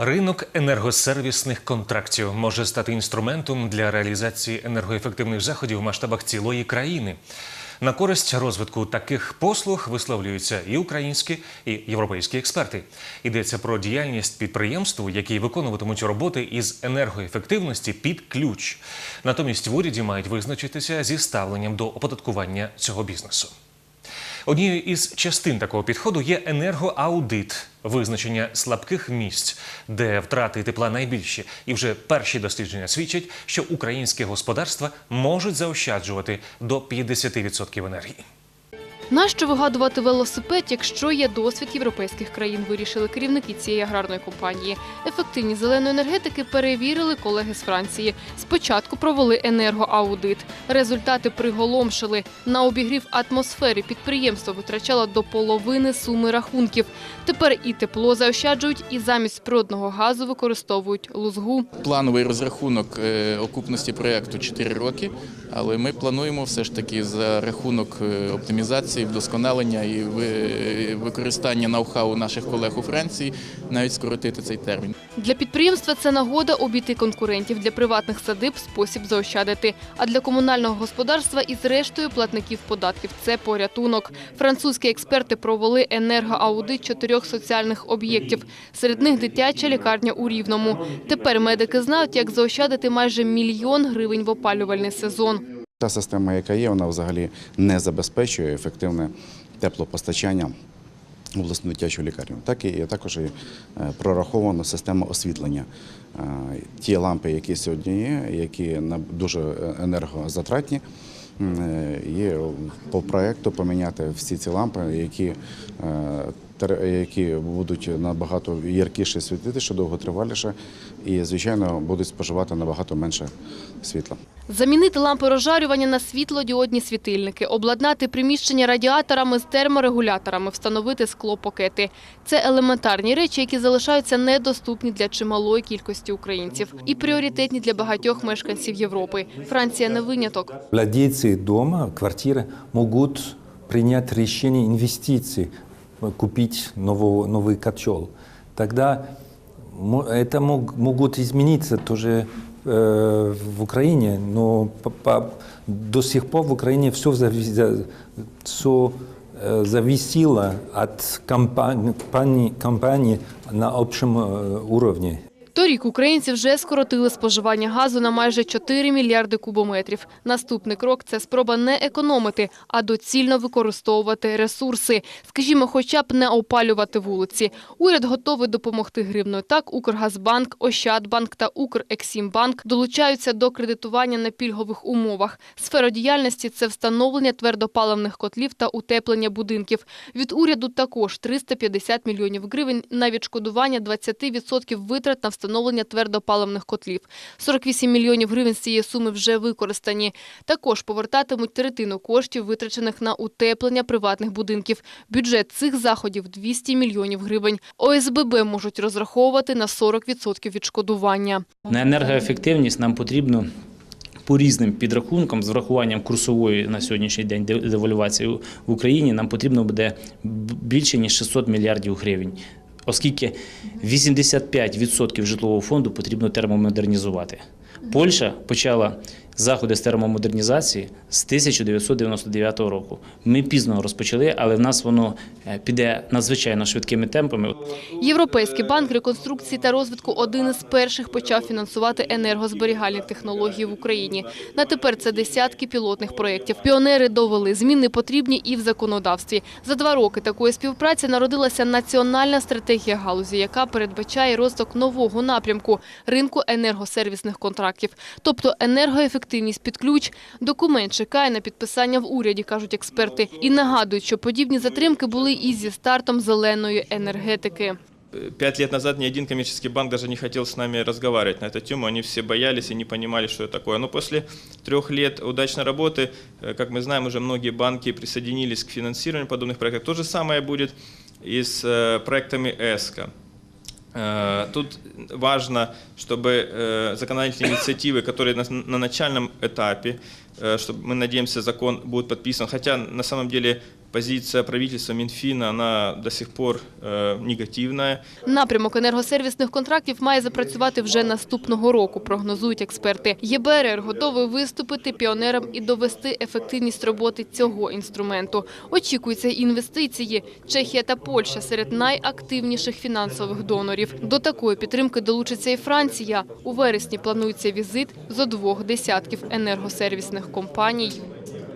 Ринок енергосервісних контрактів може стати інструментом для реалізації енергоефективних заходів в масштабах цілої країни. На користь розвитку таких послуг висловлюються і українські, і європейські експерти. Йдеться про діяльність підприємств, які виконуватимуть роботи із енергоефективності під ключ. Натомість в уряді мають визначитися зі ставленням до оподаткування цього бізнесу. Однією із частин такого підходу є енергоаудит, визначення слабких місць, де втрати тепла найбільші. І вже перші дослідження свідчать, що українські господарства можуть заощаджувати до 50% енергії. Нащо вигадувати велосипед, якщо є досвід європейських країн, вирішили керівники цієї аграрної компанії. Ефективність зеленої енергетики перевірили колеги з Франції. Спочатку провели енергоаудит. Результати приголомшили. На обігрів атмосфери підприємство витрачало до половини суми рахунків. Тепер і тепло заощаджують, і замість природного газу використовують лузгу. Плановий розрахунок е, окупності проєкту 4 роки, але ми плануємо все ж таки за рахунок е, оптимізації, вдосконалення і використання ноу-хау наших колег у Франції навіть скоротити цей термін. Для підприємства це нагода обійти конкурентів, для приватних садиб спосіб заощадити. А для комунального господарства і зрештою платників податків це порятунок. Французькі експерти провели енергоаудит чотирьох соціальних об'єктів. Серед них дитяча лікарня у Рівному. Тепер медики знають, як заощадити майже мільйон гривень в опалювальний сезон. Та система, яка є, вона взагалі не забезпечує ефективне теплопостачання в обласну дитячу лікарню. Так і також і е, прорахована система освітлення. Е, Ті лампи, які сьогодні є, які дуже енергозатратні, е, є по проекту поміняти всі ці лампи, які, е, які будуть набагато яркіше світити, що довготриваліше, і, звичайно, будуть споживати набагато менше світла. Замінити лампи розжарювання на світлодіодні світильники, обладнати приміщення радіаторами з терморегуляторами, встановити склопакети. Це елементарні речі, які залишаються недоступні для чималої кількості українців і пріоритетні для багатьох мешканців Європи. Франція не виняток Владельцы дома, квартиры могут принять решение инвестиций, купить нового, новый котел. Тогда мо- это мог- могут измениться тоже э, в Украине, но по- по- до сих пор в Украине все, все э, зависело от компании, компании, компании на общем э, уровне. Торік українці вже скоротили споживання газу на майже 4 мільярди кубометрів. Наступний крок – це спроба не економити, а доцільно використовувати ресурси. Скажімо, хоча б не опалювати вулиці. Уряд готовий допомогти гривною. Так, Укргазбанк, Ощадбанк та Укрексімбанк долучаються до кредитування на пільгових умовах. Сфера діяльності – це встановлення твердопаливних котлів та утеплення будинків. Від уряду також 350 мільйонів гривень на відшкодування 20% витрат на встановлення твердопаливних котлів. 48 мільйонів гривень з цієї суми вже використані. Також повертатимуть третину коштів, витрачених на утеплення приватних будинків. Бюджет цих заходів – 200 мільйонів гривень. ОСББ можуть розраховувати на 40% відшкодування. На енергоефективність нам потрібно по різним підрахункам з врахуванням курсової на сьогоднішній день де- девальвації в Україні нам потрібно буде більше ніж 600 мільярдів гривень. Оскільки 85% житлового фонду потрібно термомодернізувати. Польща почала заходи з термомодернізації з 1999 року. Ми пізно розпочали, але в нас воно е, піде надзвичайно швидкими темпами. Європейський банк реконструкції та розвитку один із перших почав фінансувати енергозберігальні технології в Україні. На тепер це десятки пілотних проєктів. Піонери довели, зміни потрібні і в законодавстві. За два роки такої співпраці народилася національна стратегія галузі, яка передбачає розвиток нового напрямку – ринку енергосервісних контрактів. Тобто енергоефективність під ключ. Документ чекає на підписання в уряді, кажуть експерти. І нагадують, що подібні затримки були і зі стартом зеленої енергетики. Пять лет назад ни один коммерческий банк даже не хотел с нами разговаривать на эту тему. Они все боялись и не понимали, что это такое. Но после трех лет удачной работы, э, как мы знаем, уже многие банки присоединились к финансированию подобных проектов. То же самое будет и с э, проектами ЭСКО. Э, Тут важно, чтобы э, законодательные инициативы, которые на, на начальном этапе, э, чтобы мы надеемся, закон будет подписан. Хотя на самом деле позиция правительства Минфина, она до сих пор э, негативная. Напрямок енергосервісних контрактів має запрацювати вже наступного року, прогнозують експерти. ЄБРР готовий виступити піонером і довести ефективність роботи цього інструменту. Очікуються й інвестиції. Чехія та Польща серед найактивніших фінансових донорів. До такої підтримки долучиться і Франція. У вересні планується візит зо двох десятків енергосервісних компаній.